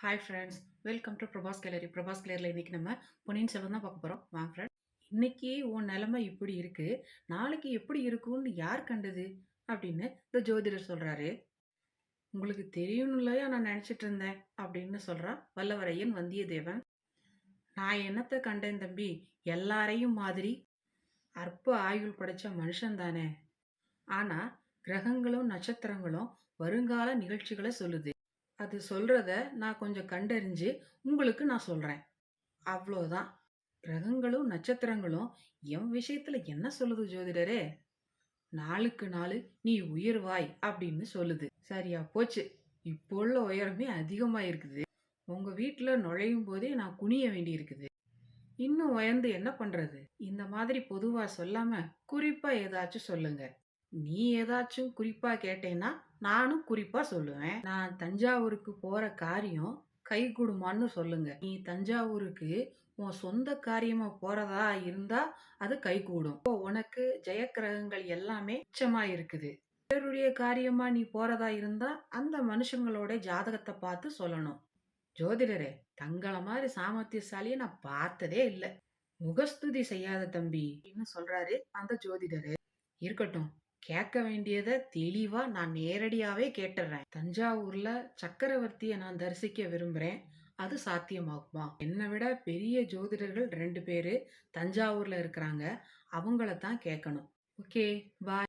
Hi friends welcome to Prabhas gallery Prabhas கேலரியில் இன்றைக்கி நம்ம பொன்னியின் செல்வன் தான் பார்க்க போகிறோம் வாங்க ஃப்ரெண்ட் இன்றைக்கி உன் நிலமை இப்படி இருக்குது நாளைக்கு எப்படி இருக்கும்னு யார் கண்டது? அப்படின்னு இந்த ஜோதிடர் சொல்கிறாரு உங்களுக்கு தெரியணும்லையா நான் நினச்சிட்டு இருந்தேன் அப்படின்னு சொல்கிறான் வல்லவரையன் வந்தியத்தேவன். நான் என்னத்தை கண்டேன் தம்பி? எல்லாரையும் மாதிரி. அற்ப ஆயுள் படைச்ச மனுஷன் தானே. ஆனால் கிரகங்களும் நட்சத்திரங்களும் வருங்கால நிகழ்ச்சிகளை சொல்லுது. அது சொல்கிறத நான் கொஞ்சம் கண்டறிஞ்சு உங்களுக்கு நான் சொல்கிறேன் அவ்வளோதான் கிரகங்களும் நட்சத்திரங்களும் என் விஷயத்தில் என்ன சொல்லுது ஜோதிடரே? நாளுக்கு நாள் நீ உயர்வாய் அப்படின்னு சொல்லுது. சரியா போச்சு. இப்போ உள்ள உயரமே அதிகமாக இருக்குது உங்கள் வீட்டில் நுழையும் போதே நான் குனிய வேண்டி இருக்குது இன்னும் உயர்ந்து என்ன பண்ணுறது இந்த மாதிரி பொதுவாக சொல்லாமல் குறிப்பாக ஏதாச்சும் சொல்லுங்க. நீ ஏதாச்சும் குறிப்பாக கேட்டேன்னா நானும் குறிப்பாக சொல்லுவேன். நான் தஞ்சாவூருக்கு போகிற காரியம் கை கொடுமான்னு சொல்லுங்க. நீ தஞ்சாவூருக்கு உன் சொந்த காரியமாக போகிறதா இருந்தால் அது கை கூடும் இப்போ உனக்கு ஜெயக்கிரகங்கள் எல்லாமே உச்சமா இருக்குது. பேருடைய காரியமா நீ போறதா இருந்தா அந்த மனுஷங்களோட ஜாதகத்தை பார்த்து சொல்லணும். ஜோதிடரே தங்களை மாதிரி சாமர்த்தியசாலியை நான் பார்த்ததே இல்லை. முகஸ்துதி செய்யாத தம்பி அப்படின்னு சொல்றாரு அந்த ஜோதிடரு. இருக்கட்டும். கேட்க வேண்டியதை தெளிவா நான் நேரடியாவே கேட்டுறேன். தஞ்சாவூர்ல சக்கரவர்த்தியை நான் தரிசிக்க விரும்புறேன். அது சாத்தியமாகுமா? என்னை விட பெரிய ஜோதிடர்கள் ரெண்டு பேரு தஞ்சாவூர்ல இருக்கிறாங்க. அவங்கள தான் கேட்கணும். Okay bye.